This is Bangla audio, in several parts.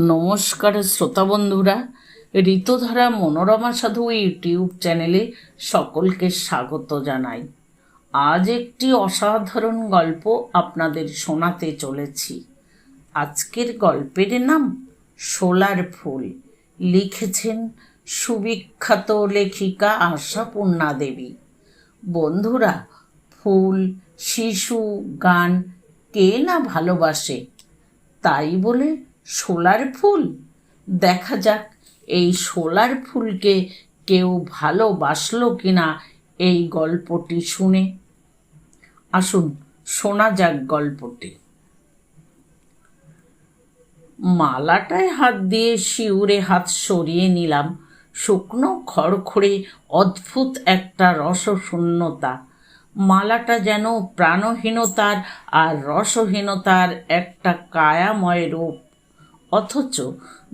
নমস্কার শ্রোতা বন্ধুরা, ঋতুধারা মনোরমা সাধু ইউটিউব চ্যানেলে সকলকে স্বাগত জানাই। আজ একটি অসাধারণ গল্প আপনাদের শোনাতে চলেছি। আজকের গল্পের নাম সোলার ফুল। লিখেছেন সুবিখ্যাত লেখিকা আশাপূর্ণা দেবী। বন্ধুরা, ফুল, শিশু, গান কে না ভালোবাসে, তাই বলে সোলার ফুল? দেখা যাক, এই সোলার ফুলকে কেউ ভালোবাসলো কিনা এই গল্পটি শুনে। আসুন, শোনা যাক গল্পটি। মালাটায় হাত দিয়ে শিউরে হাত সরিয়ে নিলাম। শুকনো খড়খড়ে অদ্ভুত একটা রসশূন্যতা। মালাটা যেন প্রাণহীনতার আর রসহীনতার একটা কায়াময় রূপ। অথচ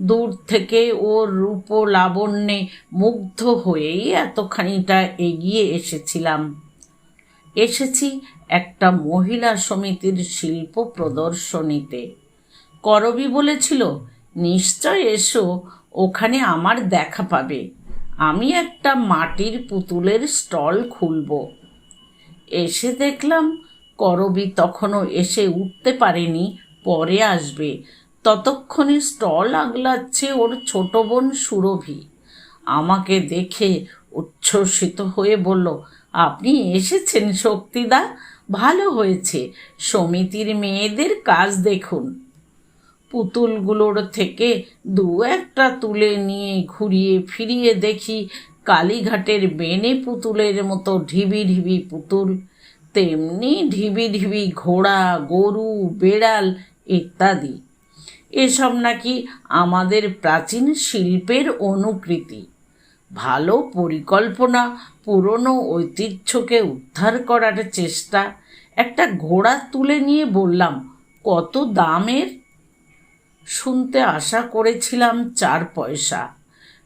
দূর থেকে ওর রূপ লাবণ্যে মুগ্ধ হয়েই এতখানিটা এগিয়ে এসেছিলাম। এসেছি একটা মহিলা সমিতির শিল্প প্রদর্শনীতে। করবি বলেছিল, নিশ্চয় এসো, ওখানে আমার দেখা পাবে। আমি একটা মাটির পুতুলের স্টল খুলব। এসে দেখলাম, করবি তখনও এসে উঠতে পারেনি, পরে আসবে। ততক্ষণে স্টল আগলাচ্ছে ওর ছোট বোন সুরভি। আমাকে দেখে উচ্ছ্বসিত হয়ে বলল, আপনি এসেছেন শক্তিদা? ভালো হয়েছে। সমিতির মেয়েদের কাজ দেখুন। পুতুলগুলোর থেকে দু একটা তুলে নিয়ে ঘুরিয়ে ফিরিয়ে দেখি কালীঘাটের বেনে পুতুলের মতো ঢিবি ঢিবি পুতুল, তেমনি ঢিবি ঢিবি ঘোড়া, গরু, বেড়াল ইত্যাদি। এসব নাকি আমাদের প্রাচীন শিল্পের অনুকৃতি। ভালো পরিকল্পনা, পুরনো ঐতিহ্যকে উদ্ধার করার চেষ্টা, একটা ঘোড়া তুলে নিয়ে বললাম, কত দামের? শুনতে আশা করেছিলাম চার পয়সা।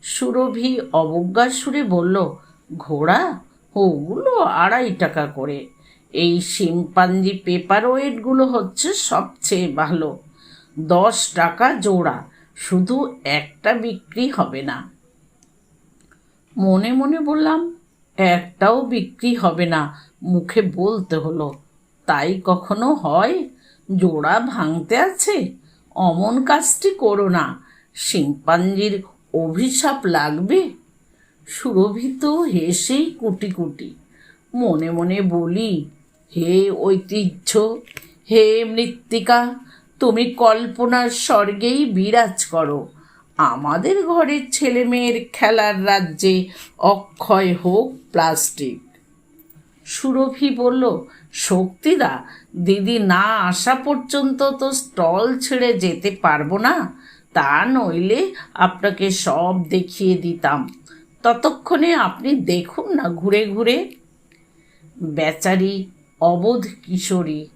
সুরভি অবজ্ঞার সুরে বলল, ঘোড়া? ওগুলো আড়াই টাকা করে। এই শিম্পাঞ্জি পেপার ওয়েটগুলো হচ্ছে সবচেয়ে ভালো। দশ টাকা জোড়া। শুধু একটা বিক্রি হবে না। মনে মনে বললাম, একটাও বিক্রি হবে না। মুখে বলতে হলো, তাই কখনো হয়? জোড়া ভাঙতে আছে? অমন কাজটি করো না। শিম্পাঞ্জির অভিশাপ লাগবে? সুরভিত হেসেই কুটি কুটি। মনে মনে বলি, হে ঐতিহ্য, হে মৃত্তিকা তুমি কল্পনার স্বর্গেই বিরাজ করো। আমাদের ঘরের ছেলে মেয়ের খেলার রাজ্যে অক্ষয় হোক প্লাস্টিক। সুরভি বলল, শক্তিদা, দিদি না আসা পর্যন্ত তো স্টল ছেড়ে যেতে পারব না। তা নইলে আপনাকে সব দেখিয়ে দিতাম। ততক্ষণে আপনি দেখুন না ঘুরে ঘুরে। বেচারি, অবোধ কিশোরী,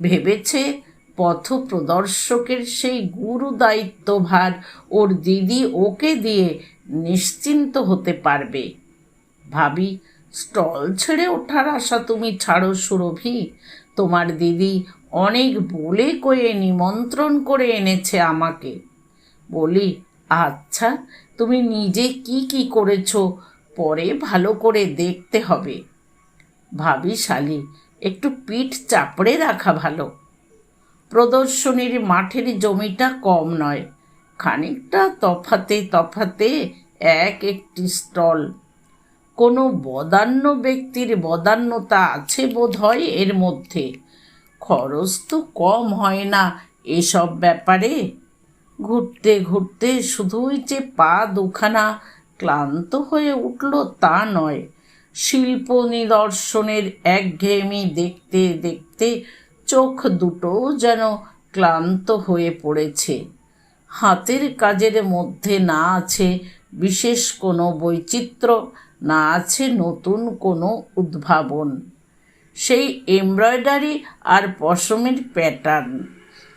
ভেবেছে পথ প্রদর্শকের সেই গুরু দায়িত্বভার ওর দিদি ওকে দিয়ে নিশ্চিন্ত হতে পারবে। ভাবি, স্টল ছেড়ে ওঠার আশা তুমি ছাড়ো সুরভি। তোমার দিদি অনেক বলে কয়ে নিমন্ত্রণ করে এনেছে আমাকে। বলি আচ্ছা তুমি নিজে কি কি করেছ? পরে ভালো করে দেখতে হবে। ভাবি, শালি, একটু পিঠ চাপড়ে রাখা ভালো। প্রদর্শনীর মাঠের জমিটা কম নয়। খানিকটা তফাতে তফাতে এক একটি স্টল। কোনো বদান্য ব্যক্তির বদান্যতা আছে বোধ হয় এর মধ্যে। খরচ তো কম হয় না এসব ব্যাপারে। ঘুরতে ঘুরতে শুধুই যে পা দুখানা ক্লান্ত হয়ে উঠল তা নয়। শিল্প নিদর্শনের একঘেয়েমি দেখতে দেখতে চোখ দুটো যেন ক্লান্ত হয়ে পড়েছে। হাতের কাজের মধ্যে না আছে বিশেষ কোনো বৈচিত্র্য, না আছে নতুন কোনো উদ্ভাবন। সেই এমব্রয়ডারি আর পশমের প্যাটার্ন,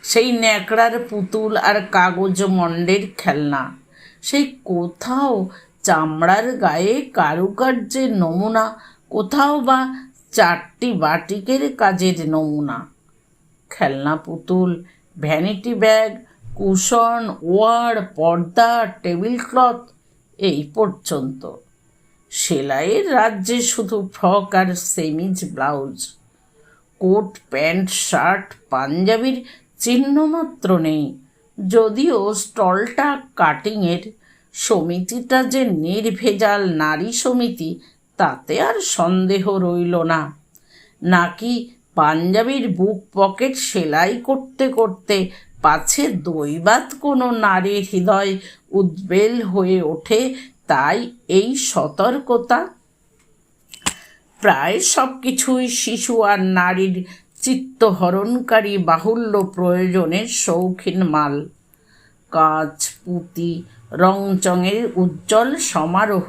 সেই ন্যাকড়ার পুতুল আর কাগজ মণ্ডের খেলনা, সেই কোথাও চামড়ার গায়ে কারুকার্যের নমুনা, কোথাও বা চারটি বাটিকের কাজের নমুনা। খেলনা পুতুল ভ্যানিটি ব্যাগ কুশন ওয়ার পর্দা টেবিল ক্লথ এই পর্যন্ত। সেলাইয়ের রাজ্যে শুধু ফ্রক আর chemise blouse coat, pant, shirt, পাঞ্জাবির চিহ্ন মাত্র নেই। যদিও স্টলটা কাটিংয়ের, সমিতিটা যে নির্ভেজাল নারী সমিতি, তাতে আর সন্দেহ রইল না। নাকি পাঞ্জাবির বুক পকেট সেলাই করতে করতে পাছে দৈবাত কোনো নারীর হৃদয় উদ্বেল হয়ে ওঠে, তাই এই সতর্কতা। প্রায় সব কিছুই শিশু আর নারীর চিত্তহরণকারী বাহুল্য প্রয়োজনের শৌখিন মাল। কাজ পুঁতি, রংচঙের উজ্জ্বল সমারোহ।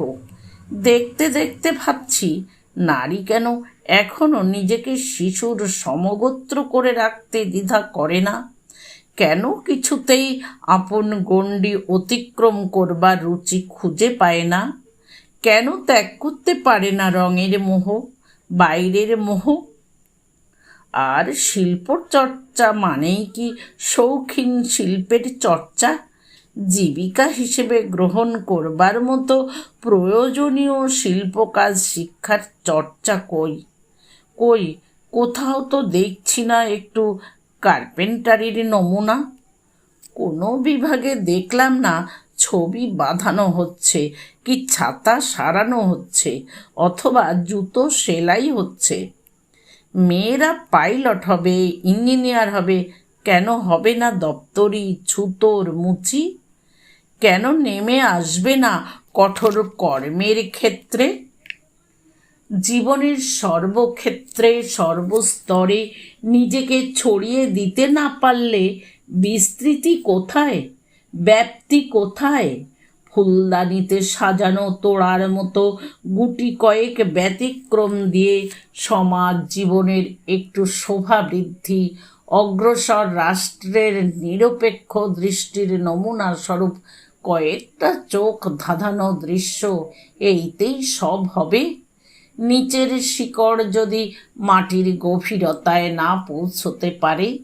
দেখতে দেখতে ভাবছি, নারী কেন এখনও নিজেকে শিশুর সমগোত্র করে রাখতে দ্বিধা করে না? কেন কিছুতেই আপন গণ্ডি অতিক্রম করবার রুচি খুঁজে পায় না? কেন ত্যাগ করতে পারে না রঙের মোহ, বাইরের মোহ? আর শিল্প চর্চা মানেই কি শৌখিন শিল্পের চর্চা? জীবিকা হিসেবে গ্রহণ করবার মতো প্রয়োজনীয় শিল্পকাজ শিক্ষার চর্চা কই? কই? কোথাও তো দেখছি না একটু কার্পেন্টারির নমুনা। কোনো বিভাগে দেখলাম না, ছবি বাঁধানো হচ্ছে, কি ছাতা সারানো হচ্ছে, অথবা জুতো সেলাই হচ্ছে। মেয়েরা পাইলট হবে, ইঞ্জিনিয়ার হবে, কেন হবে না দপ্তরি, ছুতোর মুচি? কেন নেমে আসবে না কঠোর কর্মের ক্ষেত্রে? জীবনের সর্বক্ষেত্রে, সর্বস্তরে নিজেকে ছড়িয়ে দিতে না পারলে বিস্তৃতি কোথায়? ব্যাপ্তি কোথায়? ফুলদানিতে সাজানো তোড়ার মতো গুটি কয়েক ব্যতিক্রম দিয়ে সমাজ জীবনের একটু শোভা বৃদ্ধি, অগ্রসর রাষ্ট্রের নিরপেক্ষ দৃষ্টির নমুনা স্বরূপ কয়েকটা চোখ ধাঁধানো দৃশ্য, এইতেই সব হবে? নিচের শিকড় যদি মাটির গভীরতায় না পৌঁছতে পারে,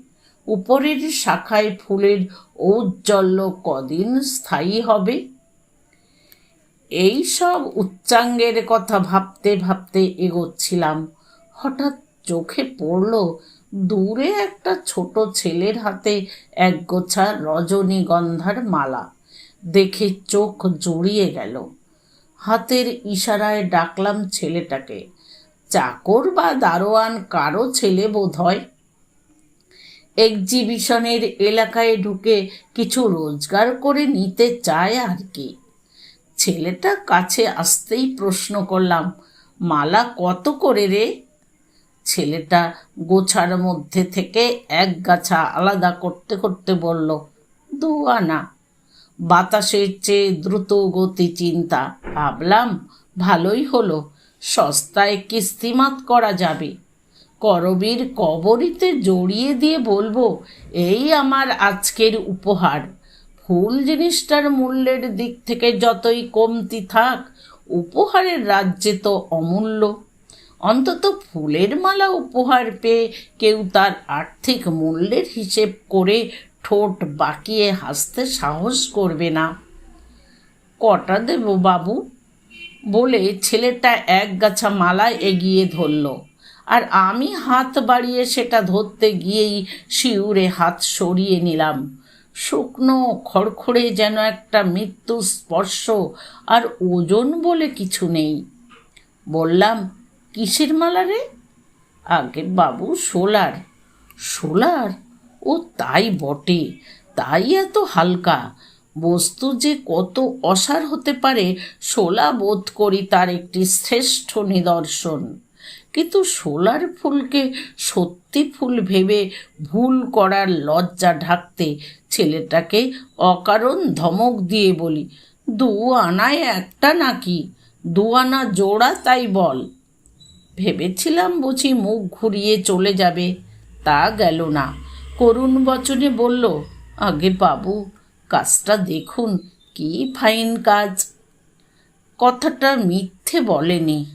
উপরের শাখায় ফুলের ঔজ্জ্বল্য কদিন স্থায়ী হবে? এই সব উচ্চাঙ্গের কথা ভাবতে ভাবতে এগোচ্ছিলাম। হঠাৎ চোখে পড়ল দূরে একটা ছোট ছেলের হাতে একগোছা রজনীগন্ধার মালা। দেখে চোখ জড়িয়ে গেল। হাতের ইশারায় ডাকলাম ছেলেটাকে। চাকর বা দারোয়ান কারও ছেলে বোধ হয় এক্সিবিশনের এলাকায় ঢুকে কিছু রোজগার করে নিতে চায় আর কি। ছেলেটা কাছে আসতেই প্রশ্ন করলাম, মালা কত করে রে? ছেলেটা গোছার মধ্যে থেকে এক গাছা আলাদা করতে করতে বলল দু আনা বাতাসের চেয়ে দ্রুত গতি চিন্তা। ভাবলাম, ভালোই হলো, সস্তায় কিস্তিমাত করা যাবে। করবীর কবরিতে জড়িয়ে দিয়ে বলব, এই আমার আজকের উপহার। ফুল জিনিসটার মূল্যের দিক থেকে যতই কমতি থাক, উপহারের রাজ্যে তো অমূল্য। অন্তত ফুলের মালা উপহার পেয়ে কেউ তার আর্থিক মূল্যের হিসেব করে ঠোঁট বাঁকিয়ে হাসতে সাহস করবে না। কটা দেব বাবু? বলে ছেলেটা এক গাছা মালা এগিয়ে ধরল। আর আমি হাত বাড়িয়ে সেটা ধরতে গিয়েই শিউরে হাত সরিয়ে নিলাম। শুকনো খড়খড়ে যেন একটা মৃত্যু স্পর্শ আর ওজন বলে কিছু নেই। বললাম, কিসের মালা রে? আগে বাবু, সোলার। সোলার? ও তাই বটে, তাই এত হালকা। বস্তু যে কত অসার হতে পারে, শোলা বোধ করি তার একটি শ্রেষ্ঠ নিদর্শন। কিন্তু শোলার ফুলকে সত্যি ফুল ভেবে ভুল করার লজ্জা ঢাকতে ছেলেটাকে অকারণ ধমক দিয়ে বলি, দু আনায় একটা নাকি? দু আনা জোড়া তাই বল। ভেবেছিলাম বুঝি মুখ ঘুরিয়ে চলে যাবে, তা গেল না। করুণ বচনে বলল, আগে বাবু, কাজটা দেখুন, কি ফাইন কাজ। কথাটা মিথ্যে বলেনি।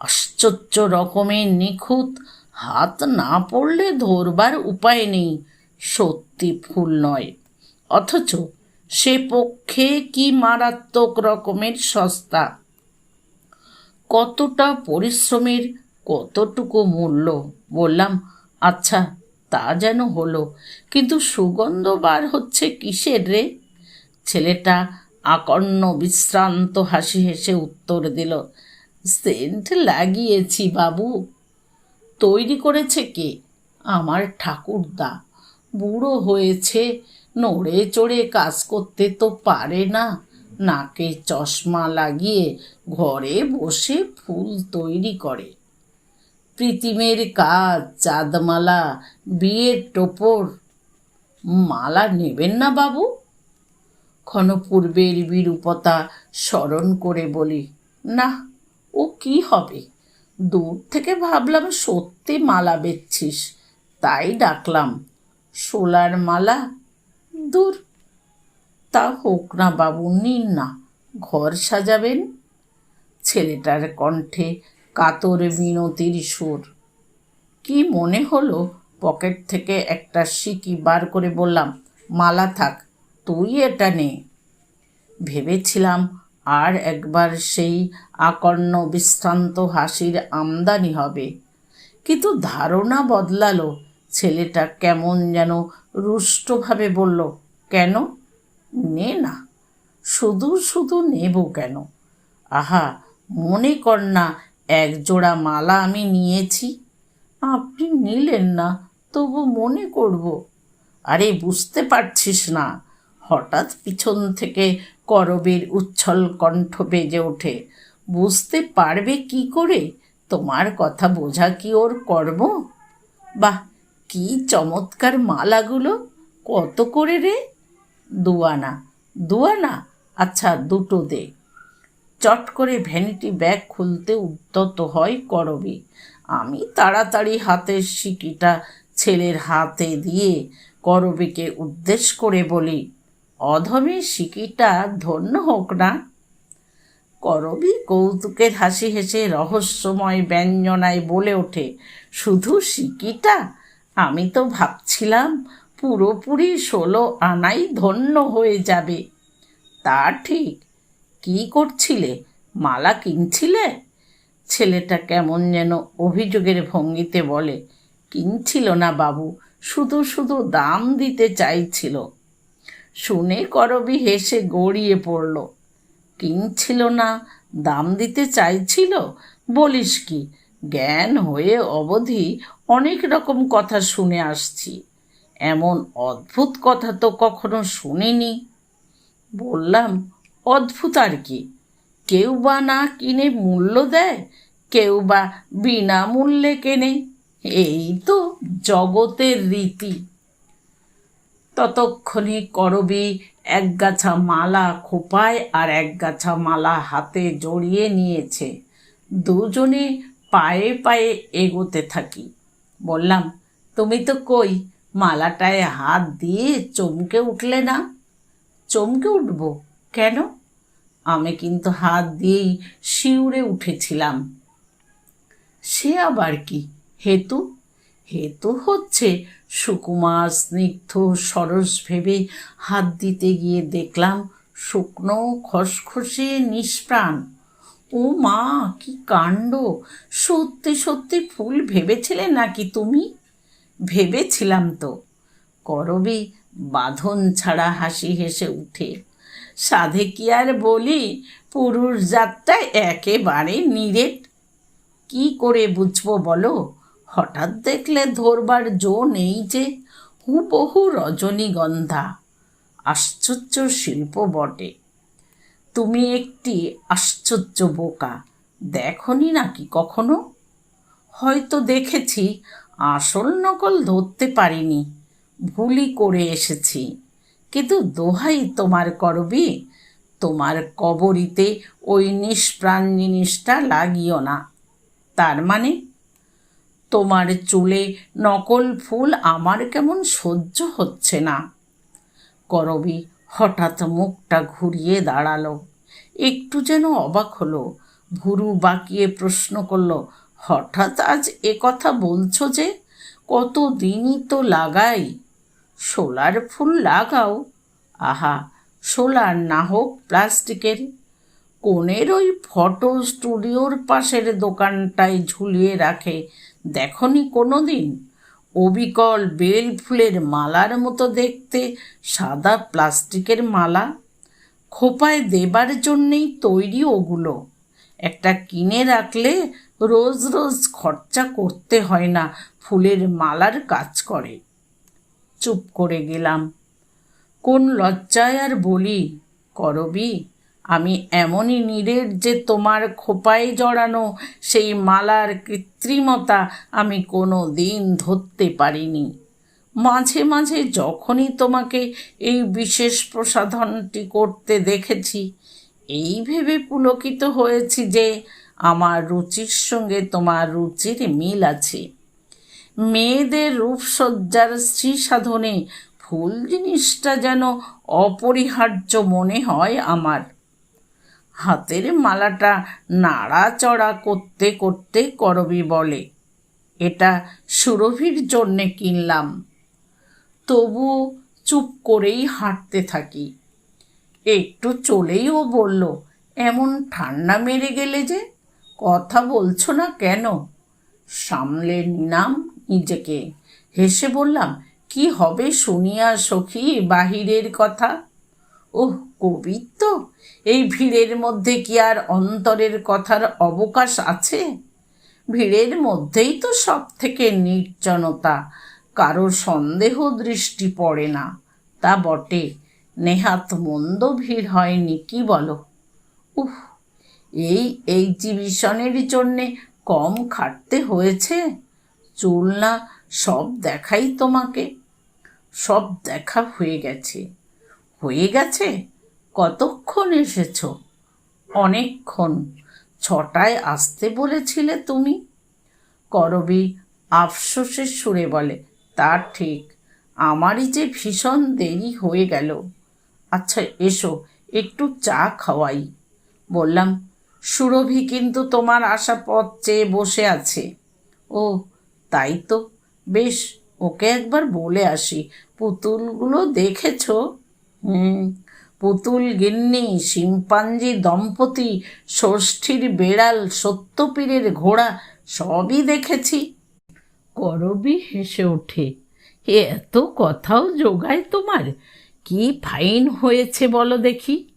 আশ্চর্য রকমের নিখুঁত, হাত না পড়লে ধরবার উপায় নেই, সত্যি ফুল নয়। অথচ সে পক্ষে কি মারাত্মক রকমের সস্তা? কতটা পরিশ্রমের, কতটুকু মূল্য? বললাম আচ্ছা তা যেন হলো। কিন্তু সুগন্ধ বার হচ্ছে কিসের রে? ছেলেটা আকর্ণ, বিশ্রান্ত হাসি হেসে উত্তর দিল, সেন্ট লাগিয়েছি বাবু। তৈরি করেছে কে? আমার ঠাকুরদা। বুড়ো হয়েছে, নড়ে চড়ে কাজ করতে তো পারে না। নাকে চশমা লাগিয়ে ঘরে বসে ফুল তৈরি করে। প্রীতিমের কাজ, চাঁদমালা বিয়ের টোপর, মালা নেবেন না বাবু? ক্ষণ পূর্বের বিরূপতা স্মরণ করে বলি, না, ও কি হবে? দূর থেকে ভাবলাম সত্যি মালা বেচছিস, তাই ডাকলাম, সোলার মালা? দূর, তা হোক না বাবু, নিন না, ঘর সাজাবেন? ছেলেটার কণ্ঠে কাতর মিনতির সুর। কি মনে হলো? পকেট থেকে একটা সিকি বার করে বললাম, মালা থাক, তুই এটা নে। ভেবেছিলাম আর একবার সেই আকর্ণ বিশ্রান্ত হাসির আমদানি হবে। কিন্তু ধারণা বদলালো, ছেলেটা কেমন যেন রুষ্টভাবে বলল, কেন? নে না, শুধু শুধু নেব কেন? আহা, মনে কর না এক জোড়া মালা আমি নিয়েছি। আপনি নিলেন না, তবু মনে করব। আরে, বুঝতে পারছিস না, হঠাৎ পিছন থেকে করবের উচ্ছল কণ্ঠ বেজে ওঠে। বুঝতে পারবে কি করে? তোমার কথা বোঝা কি ওর কর্ম? বাহ, কি চমৎকার মালাগুলো, কত করে রে? দুয়ানা দুয়ানা আচ্ছা দুটো দে। চট করে ভ্যানিটি ব্যাগ খুলতে উদ্যত হয় করবি। আমি তাড়াতাড়ি হাতের সিকিটা ছেলের হাতে দিয়ে করবিকে উদ্দেশ করে বলি অধমের সিকিটা ধন্য হোক না। করবি কৌতুকের হাসি হেসে রহস্যময় ব্যঞ্জনায় বলে ওঠে, শুধু সিকিটা আমি তো ভাবছিলাম পুরোপুরি ষোলো আনাই ধন্য হয়ে যাবে। তা ঠিক। কি করছিলে? মালা কিনছিলে? ছেলেটা কেমন যেন অভিযোগের ভঙ্গিতে বলে, কিনছিল না বাবু, শুধু শুধু দাম দিতে চাইছিল। শুনে করবি হেসে গড়িয়ে পড়ল। কিনছিল না, দাম দিতে চাইছিল? বলিস কি, জ্ঞান হয়ে অবধি অনেক রকম কথা শুনে আসছি। এমন অদ্ভুত কথা তো কখনো শুনিনি। বললাম অদ্ভুত আর কি। কেউ বা না কিনে মূল্য দেয়, কেউ বা বিনামূল্যে কেনে। এই তো জগতের রীতি। ততক্ষণে করবি এক গাছা মালা খোপায় আর এক গাছা মালা হাতে জড়িয়ে নিয়েছে। দুজনে পায়ে পায়ে এগোতে থাকি। বললাম, তুমি তো কই, মালাটায় হাত দিয়ে চমকে উঠলে না? চমকে উঠব? কেন? আমি কিন্তু হাত দিয়েই শিউরে উঠেছিলাম। সে আবার কি? হেতু? হেতু হচ্ছে সুকুমার স্নিগ্ধ সরস ভেবে হাত দিতে গিয়ে দেখলাম শুকনো, খসখসে নিষ্প্রাণ। ও মা, কি কাণ্ড! সত্যি সত্যি ফুল ভেবেছিলে নাকি তুমি? ভেবেছিলাম তো। করবি, বাঁধন ছাড়া হাসি হেসে উঠে। সাধে কি আর বলি? পুরুষ জাতটা একেবারে নিরেট। কি করে বুঝব বলো? হঠাৎ দেখলে ধরবার জো নেই যে, হুবহু রজনীগন্ধা। আশ্চর্য শিল্প বটে। তুমি একটি আশ্চর্য বোকা। দেখনি নাকি কখনো? হয়তো দেখেছি, আসল নকল ধরতে পারিনি। ভুলই করে এসেছি। কিন্তু দোহাই তোমার করবি। তোমার কবরিতে ওই নিষ্প্রাণ জিনিসটা লাগিও না। তার মানে তোমার চুলে নকল ফুল আমার কেমন সহ্য হচ্ছে না। করবি, হঠাৎ মুখটা ঘুরিয়ে দাঁড়াল। একটু যেন অবাক হলো। ভুরু বাঁকিয়ে প্রশ্ন করল, হঠাৎ আজ এ কথা বলছো যে? কত দিনই তো লাগাই। সোলার ফুল লাগাও। আহা, সোলার না হোক প্লাস্টিকের। কোণের ওই ফটো স্টুডিওর পাশের দোকানটায় ঝুলিয়ে রাখে, দেখনি কোনো দিন অবিকল বেল ফুলের মালার মতো দেখতে সাদা প্লাস্টিকের মালা। খোপায় দেবার জন্যেই তৈরি ওগুলো। একটা কিনে রাখলে রোজ রোজ খরচা করতে হয় না, ফুলের মালার কাজ করে। চুপ করে গেলাম। কোন লজ্জায় আর বলি, করবি? আমি এমনই নিরের যে তোমার খোপায় জড়ানো সেই মালার কৃত্রিমতা আমি কোনো দিন ধরতে পারিনি। মাঝে মাঝে যখনই তোমাকে এই বিশেষ প্রসাধনটি করতে দেখেছি, এই ভেবে পুলকিত হয়েছি যে আমার রুচির সঙ্গে তোমার রুচির মিল আছে। মেয়েদের রূপসজ্জার শ্রী সাধনে ফুল জিনিসটা যেন অপরিহার্য মনে হয় আমার। হাতের মালাটা নাড়াচড়া করতে করতে করবি বলে। এটা সুরভির জন্যে কিনলাম। তবু চুপ করেই হাঁটতে থাকি। একটু চলেই ও বলল, এমন ঠান্ডা মেরে গেলে যে? কথা বলছো না কেন? সামলে নিলাম নিজেকে। হেসে বললাম, কি হবে শুনিয়া সখী, বাহিরের কথা? ওহ কবিত্ব এই ভিড়ের মধ্যে কি আর অন্তরের কথার অবকাশ আছে? ভিড়ের মধ্যেই তো সব থেকে নির্জনতা কারও সন্দেহ দৃষ্টি পড়ে না, তা বটে, নেহাত মন্দ ভিড় হয়নি, কি বলো? উহ, এই এক্সিবিশনের জন্যে কম খাটতে হয়েছে? চুল না, সব দেখাই তোমাকে। সব দেখা হয়ে গেছে। হয়ে গেছে? কতক্ষণ এসেছ? অনেকক্ষণ। ছটায় আসতে বলেছিলে তুমি? করবি আফসোসের সুরে বলে, তা ঠিক। আমারই যে ভীষণ দেরি হয়ে গেল। আচ্ছা এসো, একটু চা খাওয়াই। বললাম, সুরভি কিন্তু তোমার আশা পথ চেয়ে বসে আছে। ও তাই তো বেশ, ওকে একবার বলে আসি। পুতুলগুলো দেখেছ? হুম, পুতুল গিন্নি, শিম্পাঞ্জি, দম্পতি, ষষ্ঠীর বেড়াল, সত্যপীরের ঘোড়া, সবই দেখেছি। করবি হেসে ওঠে। এত কথাও যোগায় তোমার? কি ফাইন হয়েছে বলো দেখি।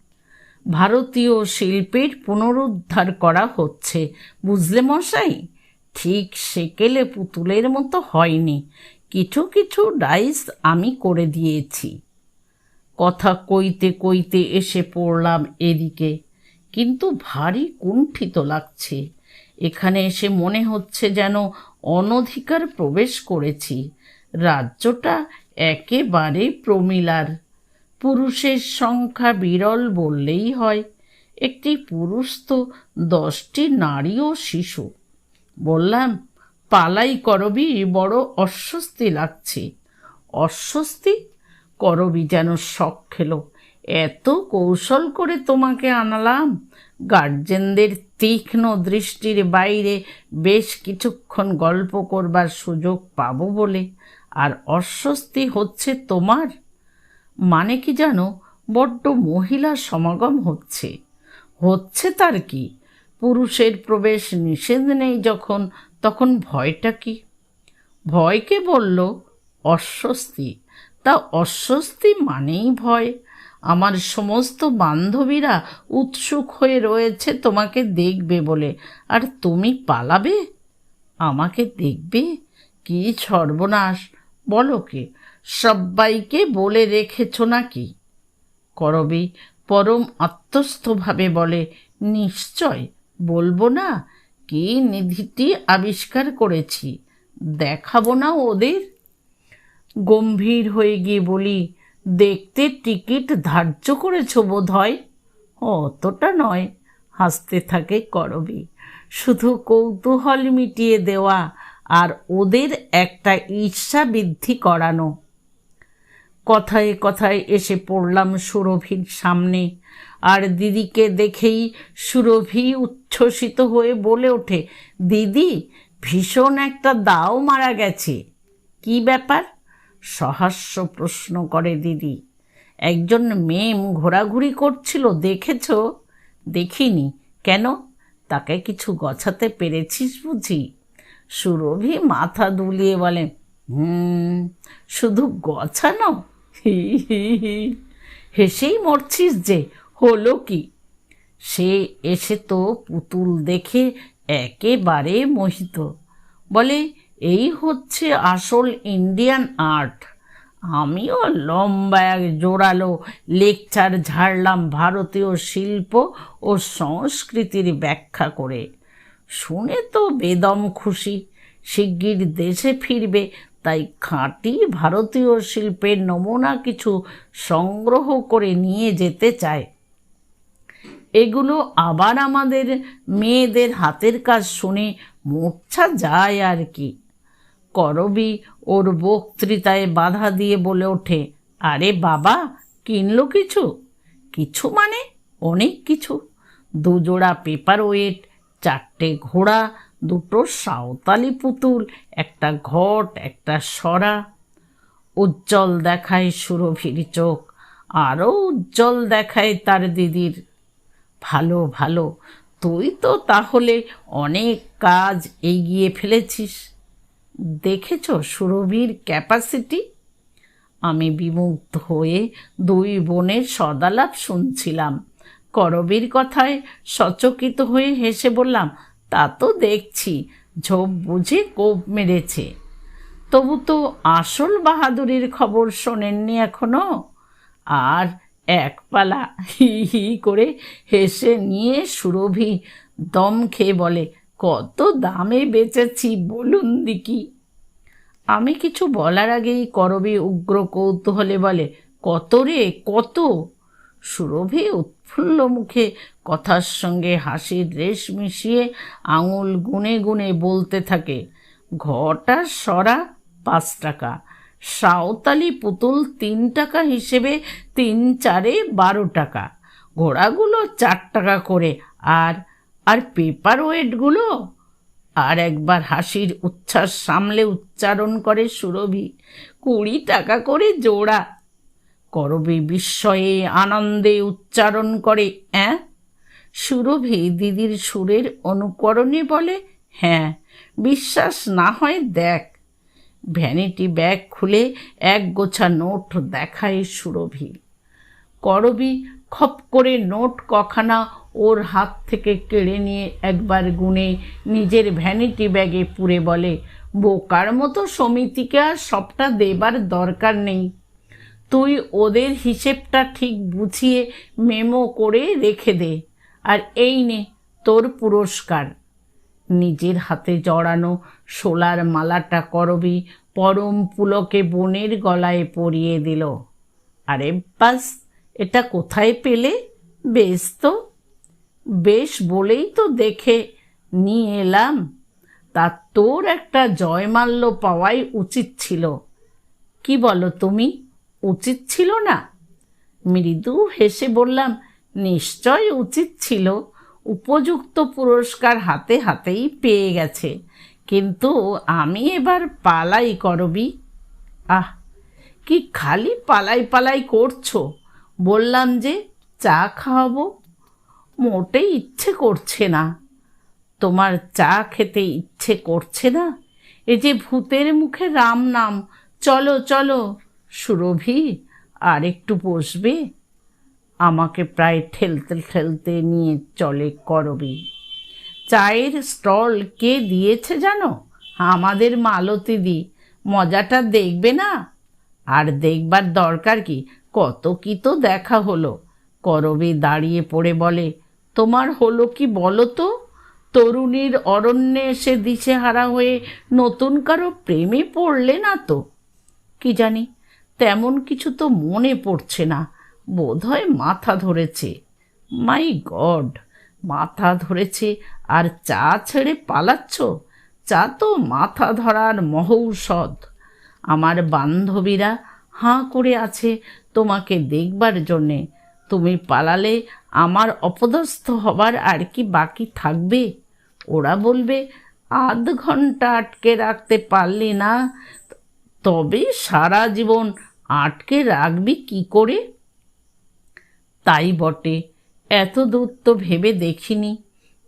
ভারতীয় শিল্পের পুনরুদ্ধার করা হচ্ছে, বুঝলে মশাই? ঠিক সেকেলে পুতুলের মতো হয়নি। কিছু কিছু ডাইস আমি করে দিয়েছি। কথা কইতে কইতে এসে পড়লাম এদিকে। কিন্তু ভারী কুণ্ঠিত লাগছে। এখানে এসে মনে হচ্ছে যেন অনধিকার প্রবেশ করেছি। রাজ্যটা একেবারে প্রমিলার। পুরুষের সংখ্যা বিরল বললেই হয়। একটি পুরুষ তো দশটি নারী ও শিশু। বললাম, পালাই করবি, বড় অস্বস্তি লাগছে। অস্বস্তি? করবি যেন শখ খেলো। এত কৌশল করে তোমাকে আনালাম। গার্জেনদের তীক্ষ্ণ দৃষ্টির বাইরে বেশ কিছুক্ষণ গল্প করবার সুযোগ পাবো বলে। আর অস্বস্তি হচ্ছে তোমার? মানে কি জানো, বড্ড মহিলা সমাগম হচ্ছে। হচ্ছে তার কি? পুরুষের প্রবেশ নিষেধ নেই যখন, তখন ভয়টা কি? ভয়কে বলল? অস্বস্তি। তা অস্বস্তি মানেই ভয়। আমার সমস্ত বান্ধবীরা উৎসুক হয়ে রয়েছে, তোমাকে দেখবে বলে। আর তুমি পালাবে? আমাকে দেখবে? কি সর্বনাশ! বলো কে? সবাইকে বলে রেখেছ নাকি? করবি পরম আত্মস্থভাবে বলে, নিশ্চয়। বলব না, কি নিধিটি আবিষ্কার করেছি, দেখাবো না ওদের? গম্ভীর হয়ে গিয়ে বলি, দেখতে টিকিট ধার্য করেছ বোধ হয় অতটা নয়, হাসতে থাকে করবি। শুধু কৌতূহল মিটিয়ে দেওয়া আর ওদের একটা ঈর্ষা বৃদ্ধি করানো। কথায় কথায় এসে পড়লাম সুরভির সামনে। আর দিদিকে দেখেই সুরভি উচ্ছ্বসিত হয়ে বলে ওঠে, দিদি, ভীষণ একটা দাও মারা গেছে। কি ব্যাপার? সহাস্য প্রশ্ন করে দিদি, একজন মেম ঘোরাঘুরি করছিল, দেখেছ? দেখিনি। কেন? তাকে কিছু গছাতে পেরেছিস বুঝি? সুরভি মাথা দুলিয়ে বলে, হুম, শুধু গছানো? হি হি হেসেই মরছিস যে হলো কি? সে এসে তো পুতুল দেখে একেবারে মোহিত। বলে, এই হচ্ছে আসল ইন্ডিয়ান আর্ট। আমিও লম্বা এক জোরালো লেকচার ঝাড়লাম ভারতীয় শিল্প ও সংস্কৃতির ব্যাখ্যা করে। শুনে তো বেদম খুশি। শিগগির দেশে ফিরবে, তাই খাঁটি ভারতীয় শিল্পের নমুনা কিছু সংগ্রহ করে নিয়ে যেতে চায়। এগুলো আবার আমাদের মেয়েদের হাতের কাজ শুনে মূর্ছা যায় আর কি। করবি ওর বক্তৃতায় বাধা দিয়ে বলে ওঠে, আরে বাবা, কিনলো কিছু? কিছু মানে? অনেক কিছু। দুজোড়া পেপার ওয়েট চারটে ঘোড়া, দুটো সাঁওতালি পুতুল, একটা ঘট, একটা সরা। উজ্জ্বল দেখায় সুরভির চোখ আরও উজ্জ্বল দেখায় তার দিদির ভালো ভালো। তুই তো তাহলে অনেক কাজ এগিয়ে ফেলেছিস। দেখেছ সুরভির ক্যাপাসিটি আমি বিমুগ্ধ হয়ে দুই বোনের সদালাপ শুনছিলাম। করবীর কথায় সচকিত হয়ে হেসে বললাম, তা তো দেখছি, ঝোপ বুঝে কোপ মেরেছে। তবু তো আসল বাহাদুরির খবর শোনেননি এখনও। আর একপালা হি হি করে হেসে নিয়ে সুরভি দম খেয়ে বলে, কত দামে বেচেছি বলুন দিকি আমি কিছু বলার আগেই করবি উগ্র কৌতূহলে বলে, কত রে, কত? সুরভি উৎফুল্ল মুখে কথার সঙ্গে হাসির রেশ মিশিয়ে আঙুল গুনে গুনে বলতে থাকে ঘটা সরা পাঁচ টাকা। সাঁওতালি পুতুল তিন টাকা হিসেবে তিন চারে বারো টাকা। ঘোড়াগুলো চার টাকা করে। আর আর পেপার ওয়েটগুলো আর একবার হাসির উচ্ছ্বাস সামলে উচ্চারণ করে সুরভি, কুড়ি টাকা করে জোড়া। করবি বিস্ময়ে আনন্দে উচ্চারণ করে, অ্যাঁ? সুরভি দিদির সুরের অনুকরণে বলে হ্যাঁ বিশ্বাস না হয় দেখ ভ্যানিটি ব্যাগ খুলে এক গোছা নোট দেখায় সুরভি। করবি খপ করে নোট কখানা ওর হাত থেকে কেড়ে নিয়ে একবার গুনে নিজের ভ্যানিটি ব্যাগে পুরে বলে, বোকার মতো সমিতিকে আর সবটা দেবার দরকার নেই। তুই ওদের হিসেবটা ঠিক বুঝিয়ে মেমো করে রেখে দে। আর এই নে তোর পুরস্কার। নিজের হাতে জড়ানো সোলার মালাটা করবি, পরম পুলকে বোনের গলায় পরিয়ে দিল। আরে বাস, এটা কোথায় পেলে? বেশ তো। বেশ বলেই তো দেখে নিয়ে এলাম। তা তোর একটা জয়মাল্য পাওয়াই উচিত ছিল। কি বলো তুমি? উচিত ছিল না? মৃদু হেসে বললাম, নিশ্চয় উচিত ছিল। উপযুক্ত পুরস্কার হাতে হাতেই পেয়ে গেছে। কিন্তু আমি এবার পালাই করবি? আহ, কি খালি পালাই পালাই করছ? বললাম যে চা খাওয়াবো। মোটেই ইচ্ছে করছে না। তোমার চা খেতে ইচ্ছে করছে না? এ যে ভূতের মুখে রাম নাম। চলো চলো, সুরভি, আর একটু বসবে? আমাকে প্রায় ঠেলতে ঠেলতে নিয়ে চলে করবি। চায়ের স্টল কে দিয়েছে জানো? আমাদের মালতী দি মজাটা দেখবে না? আর দেখবার দরকার কি? কত কি তো দেখা হলো। করবে দাঁড়িয়ে পড়ে বলে, তোমার হলো কি বলো তো? তরুণীর অরণ্যে এসে দিশেহারা হয়ে নতুন কারও প্রেমে পড়লে না তো? কি জানি? তেমন কিছু তো মনে পড়ছে না। বোধহয় মাথা ধরেছে। মাই গড, মাথা ধরেছে আর চা ছেড়ে পালাচ্ছ? চা তো মাথা ধরার মহৌষধ। আমার বান্ধবীরা হাঁ করে আছে তোমাকে দেখবার জন্যে। তুমি পালালে আমার অপদস্থ হবার আর কি বাকি থাকবে? ওরা বলবে, আধ ঘণ্টা আটকে রাখতে পারলি না। তবে সারা জীবন আটকে রাখবি কি করে? তাই বটে। এত দূর তো ভেবে দেখিনি।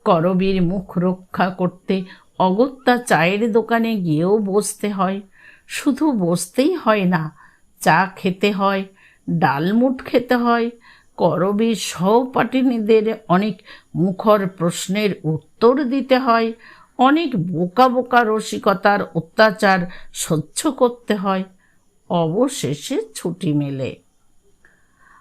করবীর মুখ রক্ষা করতে অগত্যা চায়ের দোকানে গিয়েও বসতে হয়। শুধু বসতেই হয় না, চা খেতে হয় ডালমুট খেতে হয়। করবীর সহপাঠিনীদের অনেক মুখর প্রশ্নের উত্তর দিতে হয়, অনেক বোকা বোকা রসিকতার অত্যাচার সহ্য করতে হয়। অবশেষে ছুটি মেলে।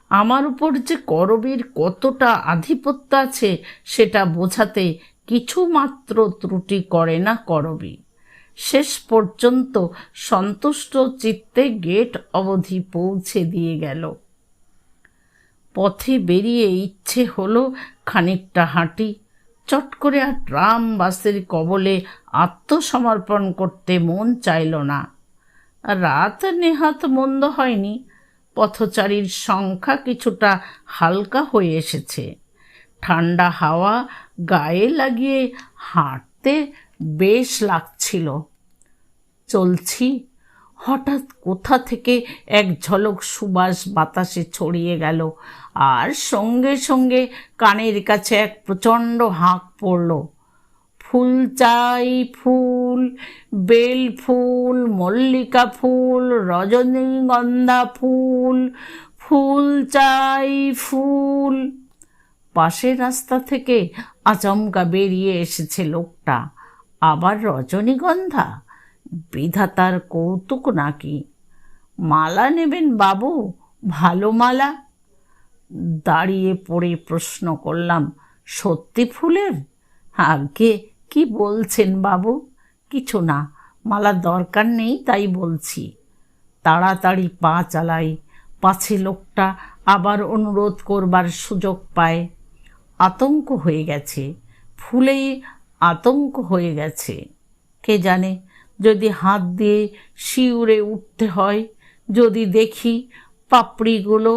আমার উপর যে করবীর কতটা আধিপত্য আছে, সেটা বোঝাতে কিছু মাত্র ত্রুটি করে না করবী। শেষ পর্যন্ত সন্তুষ্ট চিত্তে গেট অবধি পৌঁছে দিয়ে গেল। পথে বেরিয়ে ইচ্ছে হলো খানিকটা হাঁটি। চট করে আর ট্রাম বাসের কবলে আত্মসমর্পণ করতে মন চাইল না। রাত নেহাত মন্দ হয়নি। পথচারীর সংখ্যা কিছুটা হালকা হয়ে এসেছে। ঠান্ডা হাওয়া গায়ে লাগিয়ে হাঁটতে বেশ লাগছিল। চলছি। হঠাৎ কোথা থেকে এক ঝলক সুবাস বাতাসে ছড়িয়ে গেল আর সঙ্গে সঙ্গে কানের কাছে এক প্রচণ্ড হাঁক পড়ল। ফুল, চাই ফুল, বেল ফুল, মল্লিকা ফুল, রজনীগন্ধা ফুল ফুল, চাই ফুল। পাশের রাস্তা থেকে আচমকা বেরিয়ে এসেছে লোকটা। আবার রজনীগন্ধা? বিধাতার কৌতুক নাকি? মালা নেবেন বাবু, ভালো মালা। দাঁড়িয়ে পড়ে প্রশ্ন করলাম, সত্যি ফুলের? আগে কি বলছেন বাবু? কিছু না মালা দরকার নেই তাই বলছি। তাড়াতাড়ি পা চালাই, পাছে লোকটা আবার অনুরোধ করবার সুযোগ পায়। আতঙ্ক হয়ে গেছে ফুলে আতঙ্ক হয়ে গেছে। কে জানে, যদি হাত দিয়ে শিউরে উঠতে হয়, যদি দেখি পাপড়িগুলো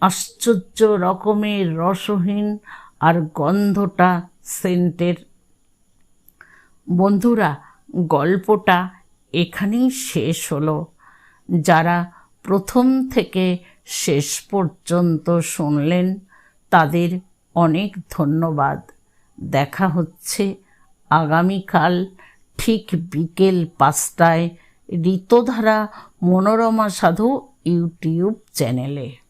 আশ্চর্য রকমের রসহীন আর গন্ধটা সেন্টের বন্ধুরা, গল্পটা এখানেই শেষ হলো। যারা প্রথম থেকে শেষ পর্যন্ত শুনলেন, তাদের অনেক ধন্যবাদ। দেখা হচ্ছে আগামীকাল ঠিক বিকেল পাঁচটায় ঋতধারা মনোরমা সাধু ইউটিউব চ্যানেলে।